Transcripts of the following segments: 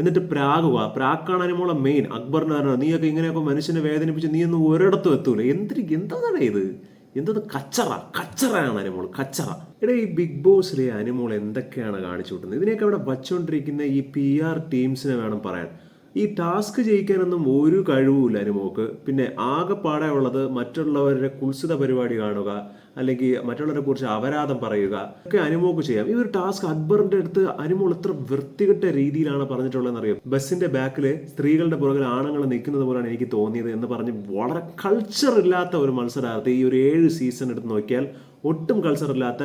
എന്നിട്ട് പ്രാകുക പ്രാക്കാണ് അനുമോളെ മെയിൻ അക്ബറിന് പറഞ്ഞത് നീയൊക്കെ ഇങ്ങനെയൊക്കെ മനുഷ്യനെ വേദനിപ്പിച്ച് നീ ഒന്നും ഒരിടത്തും എത്തൂല. എന്തിന് എന്താണ് ഇത്? എന്തത് കച്ചറ കച്ചറയാണ് അനുമോൾ കച്ചറ. എടാ ഈ ബിഗ് ബോസിലെ അനുമോൾ എന്തൊക്കെയാണ് കാണിച്ചു കൂട്ടുന്നത് ഇതിനെയൊക്കെ അവിടെ വച്ചുകൊണ്ടിരിക്കുന്ന ഈ പി ആർ ടീംസിനെ വേണം പറയാൻ. ഈ ടാസ്ക് ജയിക്കാനൊന്നും ഒരു കഴിവുമില്ല അനുമോക്ക് പിന്നെ ആകെപ്പാടെ ഉള്ളത് മറ്റുള്ളവരുടെ കുൽസിത പരിപാടി കാണുക അല്ലെങ്കിൽ മറ്റുള്ളവരെ കുറിച്ച് അപരാധം പറയുക ഒക്കെ അനുമോക്ക് ചെയ്യാം. ഈ ഒരു ടാസ്ക് അക്ബറിന്റെ അടുത്ത് അനുമോൾ എത്ര വൃത്തികെട്ട രീതിയിലാണ് പറഞ്ഞിട്ടുള്ളതെന്ന് അറിയാം ബസ്സിന്റെ ബാക്കിൽ സ്ത്രീകളുടെ പുറകിൽ ആണുങ്ങൾ നിൽക്കുന്നത് പോലെയാണ് എനിക്ക് തോന്നിയത് എന്ന് പറഞ്ഞ് വളരെ കൾച്ചർ ഇല്ലാത്ത ഒരു മത്സരാർത്ഥി ഈ ഒരു ഏഴ് സീസൺ എടുത്ത് നോക്കിയാൽ ഒട്ടും കൾച്ചർ ഇല്ലാത്ത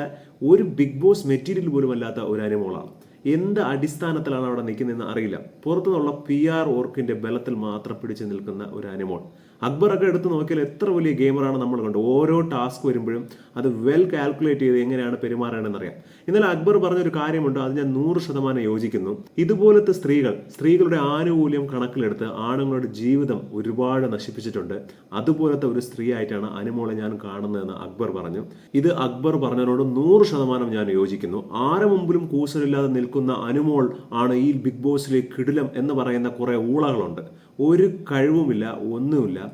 ഒരു ബിഗ് ബോസ് മെറ്റീരിയൽ പോലും അല്ലാത്ത ഒരു അനുമോളാണ്. എന്ത് അടിസ്ഥാനത്തിലാണ് അവിടെ നിൽക്കുന്നതെന്ന് അറിയില്ല. പുറത്തുനിന്നുള്ള പി ആർ ഓർക്കിന്റെ ബലത്തിൽ മാത്രം പിടിച്ചു നിൽക്കുന്ന ഒരു അനിമോൾ അക്ബറൊക്കെ എടുത്ത് നോക്കിയാൽ എത്ര വലിയ ഗെയിമറാണ് നമ്മൾ കണ്ടു ഓരോ ടാസ്ക് വരുമ്പോഴും അത് വെൽ കാൽക്കുലേറ്റ് ചെയ്ത് എങ്ങനെയാണ് പെരുമാറേണ്ടതെന്ന് അറിയാം ഇന്നലെ അക്ബർ പറഞ്ഞൊരു കാര്യമുണ്ട് അത് ഞാൻ നൂറ് ശതമാനം യോജിക്കുന്നു. ഇതുപോലത്തെ സ്ത്രീകൾ സ്ത്രീകളുടെ ആനുകൂല്യം കണക്കിലെടുത്ത് ആണുങ്ങളുടെ ജീവിതം ഒരുപാട് നശിപ്പിച്ചിട്ടുണ്ട്. അതുപോലത്തെ ഒരു സ്ത്രീ ആയിട്ടാണ് അനുമോളെ ഞാൻ കാണുന്നതെന്ന് അക്ബർ പറഞ്ഞു. ഇത് അക്ബർ പറഞ്ഞതിനോട് നൂറ് ശതമാനം ഞാൻ യോജിക്കുന്നു. ആരെ മുമ്പിലും കൂസലില്ലാതെ നിൽക്കുന്ന അനുമോൾ ആണ് ഈ ബിഗ് ബോസിലെ കിടിലം എന്ന് പറയുന്ന കുറേ ഊളകളുണ്ട്. ഒരു കഴിവുമില്ല ഒന്നുമില്ല.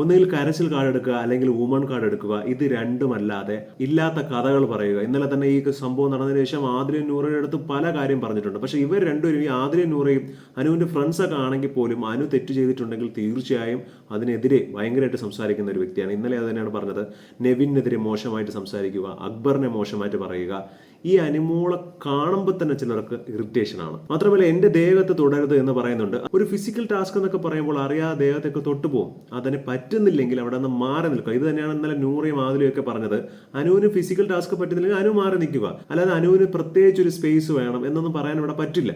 ഒന്നുകിൽ കരച്ചിൽ കാർഡ് എടുക്കുക അല്ലെങ്കിൽ വുമൺ കാർഡ് എടുക്കുക ഇത് രണ്ടുമല്ലാതെ ഇല്ലാത്ത കഥകൾ പറയുക. ഇന്നലെ തന്നെ ഈ സംഭവം നടന്നതിന് ശേഷം ആദിലും നൂറയുടെ അടുത്ത് പല കാര്യം പറഞ്ഞിട്ടുണ്ട്. പക്ഷേ ഇവർ രണ്ടുപേരും ഈ ആദിലും നൂറയും അനുവിന്റെ ഫ്രണ്ട്സ് ഒക്കെ ആണെങ്കിൽ പോലും അനു തെറ്റ് ചെയ്തിട്ടുണ്ടെങ്കിൽ തീർച്ചയായും അതിനെതിരെ ഭയങ്കരമായിട്ട് സംസാരിക്കുന്ന ഒരു വ്യക്തിയാണ്. ഇന്നലെ അത് തന്നെയാണ് പറഞ്ഞത്. നെവിനെതിരെ മോശമായിട്ട് സംസാരിക്കുക അക്ബറിനെ മോശമായിട്ട് പറയുക. ഈ അനിമോളെ കാണുമ്പോൾ തന്നെ ചിലർക്ക് ഇറിറ്റേഷൻ ആണ്. മാത്രമല്ല എന്റെ ദേഹത്ത് തുടരുത് എന്ന് പറയുന്നുണ്ട്. ഒരു ഫിസിക്കൽ ടാസ്ക് എന്നൊക്കെ പറയുമ്പോൾ അറിയാതെ ദേഹത്തൊക്കെ തൊട്ടുപോകും. അതിന് പറ്റുന്നില്ലെങ്കിൽ അവിടെ നിന്ന് മാറി നിൽക്കുക. ഇത് തന്നെയാണ് ഇന്നലെ നൂറയും ആദിലും ഒക്കെ പറഞ്ഞത്. അനുവിന് ഫിസിക്കൽ ടാസ്ക് പറ്റുന്നില്ലെങ്കിൽ അനു മാറി നിൽക്കുക. അല്ലാതെ അനുവിന് പ്രത്യേകിച്ച് ഒരു സ്പേസ് വേണം എന്നൊന്നും പറയാൻ ഇവിടെ പറ്റില്ല.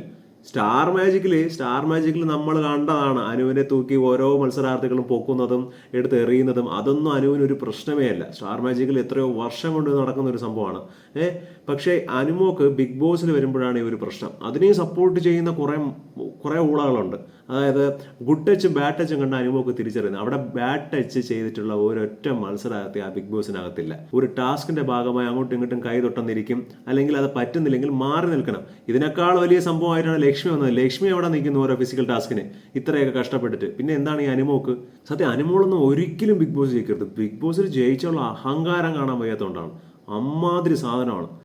സ്റ്റാർ മാജിക്കിൽ സ്റ്റാർ മാജിക്കിൽ നമ്മൾ കണ്ടതാണ് അനുവിനെ തൂക്കി ഓരോ മത്സരാർത്ഥികളും പൊക്കുന്നതും എടുത്ത് എറിയുന്നതും. അതൊന്നും അനുവിന് ഒരു പ്രശ്നമേ അല്ല. സ്റ്റാർ മാജിക്കിൽ എത്രയോ വർഷം കൊണ്ട് നടക്കുന്ന ഒരു സംഭവമാണ്. ഏ പക്ഷേ അനുമോക്ക് ബിഗ് ബോസിൽ വരുമ്പോഴാണ് ഈ ഒരു പ്രശ്നം. അതിനെ സപ്പോർട്ട് ചെയ്യുന്ന കുറെ കുറെ ഊളകളുണ്ട്. അതായത് ഗുഡ് ടച്ചും ബാഡ് ടച്ചും കണ്ട അനുമോക്ക് തിരിച്ചറിയുന്നത്. അവിടെ ബാഡ് ടച്ച് ചെയ്തിട്ടുള്ള ഒരൊറ്റ മത്സരാർത്ഥി ആ ബിഗ് ബോസിനകത്തില്ല ഒരു ടാസ്കിന്റെ ഭാഗമായി അങ്ങോട്ടും ഇങ്ങോട്ടും കൈ തൊട്ടെന്നിരിക്കും. അല്ലെങ്കിൽ അത് പറ്റുന്നില്ലെങ്കിൽ മാറി നിൽക്കണം. ഇതിനേക്കാൾ വലിയ സംഭവമായിട്ടാണ് ലക്ഷ്മി വന്നത് ലക്ഷ്മി അവിടെ നിൽക്കുന്നു ഓരോ ഫിസിക്കൽ ടാസ്കിന് ഇത്രയൊക്കെ കഷ്ടപ്പെട്ടിട്ട്. പിന്നെ എന്താണ് ഈ അനുമോക്ക്? സത്യം അനുമോളൊന്നും ഒരിക്കലും ബിഗ് ബോസ് ജയിക്കരുത്. ബിഗ് ബോസിൽ ജയിച്ചുള്ള അഹങ്കാരം കാണാൻ വയ്യാത്തതുകൊണ്ടാണ് അമ്മാതിരി സാധനമാണ്.